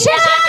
Krishna